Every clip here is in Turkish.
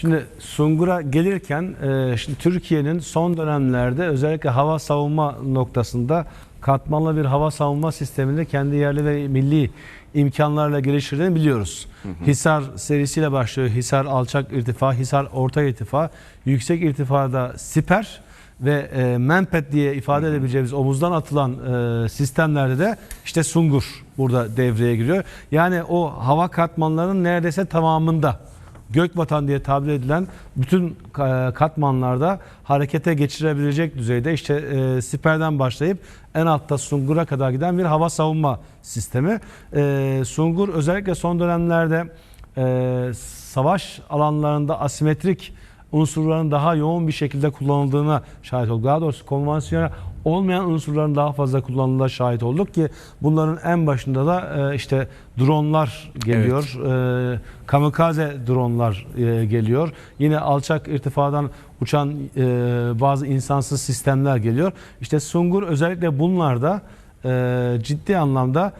Şimdi Sungur'a gelirken e, şimdi Türkiye'nin son dönemlerde özellikle hava savunma noktasında katmanlı bir hava savunma sistemini kendi yerli ve milli imkanlarla geliştirdiğini biliyoruz. Hisar serisiyle başlıyor. Hisar alçak irtifa, Hisar orta irtifa, yüksek irtifada siper ve e, menpet diye ifade edebileceğimiz omuzdan atılan e, sistemlerde de işte Sungur burada devreye giriyor. Yani o hava katmanlarının neredeyse tamamında Gökbatan diye tabir edilen bütün e, katmanlarda harekete geçirebilecek düzeyde işte e, siperden başlayıp en altta Sungur'a kadar giden bir hava savunma sistemi. E, Sungur özellikle son dönemlerde e, savaş alanlarında asimetrik unsurların daha yoğun bir şekilde kullanıldığına şahit olduk. Daha doğrusu konvansiyonel olmayan unsurların daha fazla kullanıldığına şahit olduk ki bunların en başında da e, işte dronlar geliyor. E, kamikaze dronlar e, geliyor. Yine alçak irtifadan uçan e, bazı insansız sistemler geliyor. İşte Sungur özellikle bunlarda e, ciddi anlamda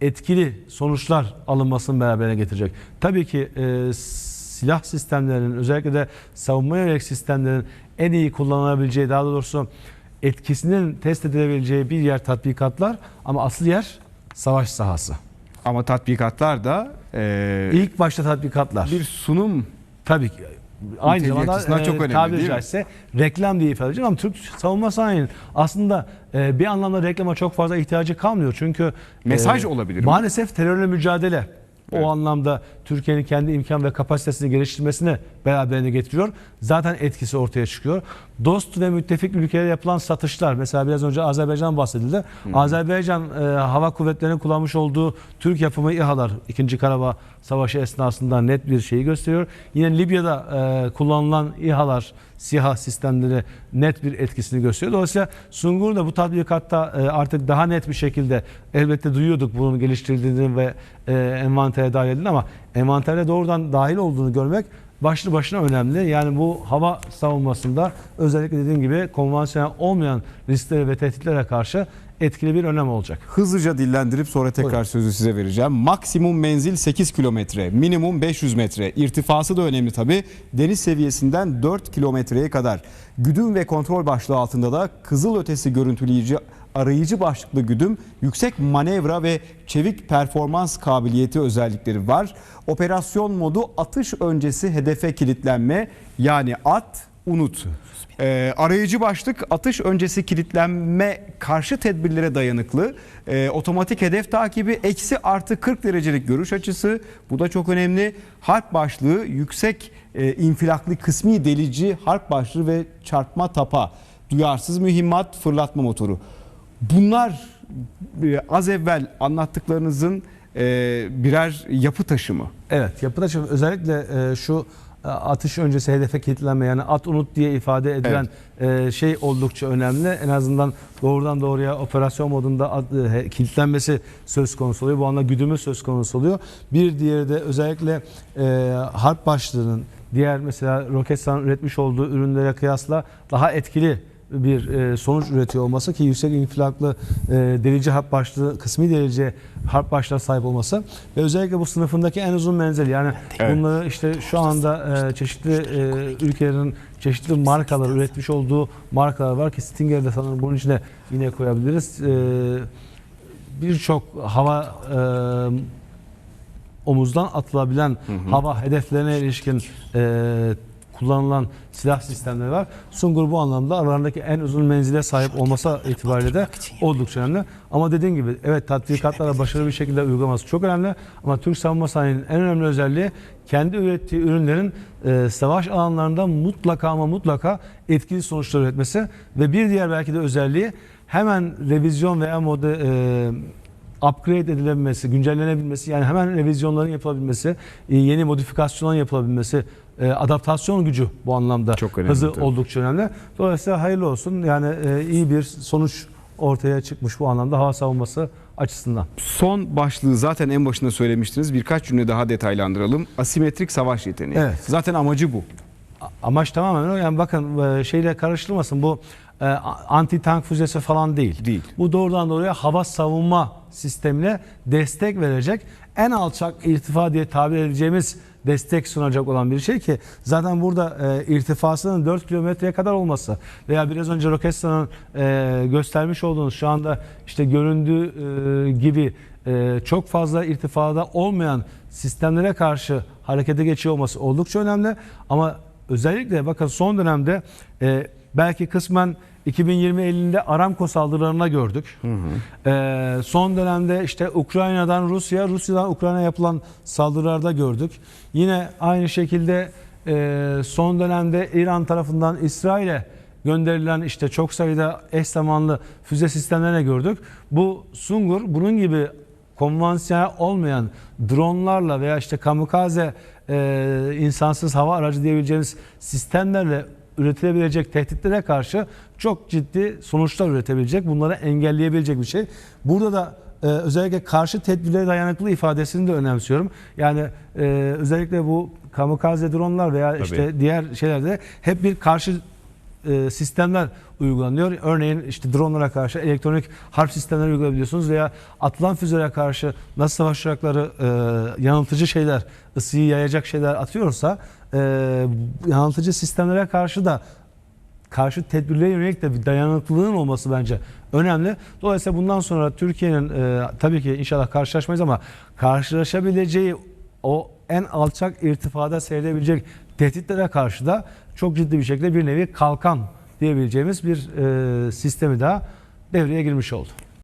etkili sonuçlar alınmasını beraberine getirecek. Tabii ki e, silah sistemlerinin özellikle de savunma yönelik sistemlerin en iyi kullanılabileceği daha doğrusu etkisinin test edilebileceği bir yer tatbikatlar ama asıl yer savaş sahası. Ama tatbikatlar da e, İlk başta tatbikatlar. bir sunum Tabii ki. Aynı zamanda e, çok önemli, tabiri değil mi? caizse reklam diye ifade edeceğim ama Türk savunma sanayinin aslında e, bir anlamda reklama çok fazla ihtiyacı kalmıyor. Çünkü e, Mesaj olabilir mi? Maalesef terörle mücadele Evet. o anlamda Türkiye'nin kendi imkan ve kapasitesini geliştirmesine beraberinde getiriyor. Zaten etkisi ortaya çıkıyor. Dost ve müttefik ülkelere yapılan satışlar mesela biraz önce Azerbaycan bahsedildi. Azerbaycan e, hava kuvvetlerinin kullanmış olduğu Türk yapımı İHA'lar 2. Karabağ Savaşı esnasında net bir şeyi gösteriyor. Yine Libya'da e, kullanılan İHA'lar, SİHA sistemleri net bir etkisini gösteriyor. Dolayısıyla Sungur da bu tatbikatta e, artık daha net bir şekilde elbette duyuyorduk bunun geliştirildiğini ve e, envantere dahil edildiğini ama envantere doğrudan dahil olduğunu görmek başlı başına önemli. Yani bu hava savunmasında özellikle dediğim gibi konvansiyonel olmayan risklere ve tehditlere karşı etkili bir önem olacak. hızlıca dillendirip sonra tekrar Buyurun. sözü size vereceğim. Maksimum menzil 8 kilometre, minimum 500 metre. İrtifası da önemli tabi. Deniz seviyesinden 4 kilometreye kadar. Güdüm ve kontrol başlığı altında da kızıl ötesi görüntüleyici arayıcı başlıklı güdüm, yüksek manevra ve çevik performans kabiliyeti özellikleri var. Operasyon modu atış öncesi hedefe kilitlenme yani at unut. Ee, arayıcı başlık atış öncesi kilitlenme karşı tedbirlere dayanıklı. Ee, otomatik hedef takibi eksi artı 40 derecelik görüş açısı. Bu da çok önemli. Harp başlığı yüksek e, infilaklı kısmi delici harp başlığı ve çarpma tapa. Duyarsız mühimmat fırlatma motoru. Bunlar e, az evvel anlattıklarınızın e, birer yapı taşı mı? Evet yapıda çünkü özellikle e, şu atış öncesi hedefe kilitlenme yani at unut diye ifade edilen e, şey oldukça önemli. En azından doğrudan doğruya operasyon modunda at- kilitlenmesi söz konusu oluyor. Bu anda güdümü söz konusu oluyor. Bir diğeri de özellikle harp başlığının diğer mesela Roketsan üretmiş olduğu ürünlere kıyasla daha etkili bir e, sonuç üretiyor olması ki yüksek infilaklı e, delici harp başlığı, kısmi delici harp başlığa sahip olması ve özellikle bu sınıfındaki en uzun menzil. Yani Evet. bunları işte şu anda e, çeşitli ülkelerin çeşitli markalar üretmiş olduğu markalar var ki Stinger'i de sanırım bunun içine yine koyabiliriz. Birçok hava omuzdan atılabilen hava hedeflerine ilişkin e, kullanılan silah sistemleri var. Sungur bu anlamda aralarındaki en uzun menzile sahip olması itibariyle de oldukça önemli. Ama dediğim gibi evet tatbikatlara başarılı bir şekilde uygulaması çok önemli. Ama Türk savunma sanayinin en önemli özelliği kendi ürettiği ürünlerin e, savaş alanlarında mutlaka ama mutlaka etkili sonuçlar üretmesi ve bir diğer belki de özelliği hemen revizyon veya mode, e, upgrade edilebilmesi, güncellenebilmesi yani hemen revizyonların yapılabilmesi, e, yeni modifikasyonların yapılabilmesi, e, adaptasyon gücü bu anlamda Çok önemli hızı tabii. oldukça önemli. Dolayısıyla hayırlı olsun. Yani e, iyi bir sonuç ortaya çıkmış bu anlamda hava savunması açısından. Son başlığı zaten en başında söylemiştiniz. Birkaç cümle daha detaylandıralım. Asimetrik savaş yeteneği. Evet. Zaten amacı bu. Amaç tamamen o. Yani bakın şeyle karıştırmasın bu e, anti tank füzesi falan değil. Değil. Bu doğrudan doğruya hava savunma sistemine destek verecek en alçak irtifa diye tabir edeceğimiz destek sunacak olan bir şey ki zaten burada e, irtifasının 4 kilometreye kadar olması veya biraz önce Roketsan'ın e, göstermiş olduğunuz şu anda işte göründüğü e, gibi e, çok fazla irtifada olmayan sistemlere karşı harekete geçiyor olması oldukça önemli ama özellikle bakın son dönemde e, belki kısmen 2020 elinde Aramco saldırılarına gördük. Ee, son dönemde işte Ukrayna'dan Rusya, Rusya'dan Ukrayna yapılan saldırılarda gördük. Yine aynı şekilde e, son dönemde İran tarafından İsrail'e gönderilen işte çok sayıda eş zamanlı füze sistemlerine gördük. Bu Sungur bunun gibi konvansiyonel olmayan dronlarla veya işte kamikaze e, insansız hava aracı diyebileceğimiz sistemlerle üretilebilecek tehditlere karşı çok ciddi sonuçlar üretebilecek, bunları engelleyebilecek bir şey. Burada da e, özellikle karşı tedbirlere dayanıklı ifadesini de önemsiyorum. Yani e, özellikle bu kamikaze dronlar veya işte diğer şeylerde hep bir karşı e, sistemler uygulanıyor. Örneğin işte dronlara karşı elektronik harp sistemleri uygulayabiliyorsunuz veya atılan füzelere karşı nasıl savaş uçakları e, yanıltıcı şeyler, ısıyı yayacak şeyler atıyorsa e, yanıltıcı sistemlere karşı da karşı tedbirlere yönelik de bir dayanıklılığın olması bence önemli. Dolayısıyla bundan sonra Türkiye'nin e, tabii ki inşallah karşılaşmayız ama karşılaşabileceği o en alçak irtifada seyredebilecek tehditlere karşı da çok ciddi bir şekilde bir nevi kalkan diyebileceğimiz bir e, sistemi daha devreye girmiş oldu.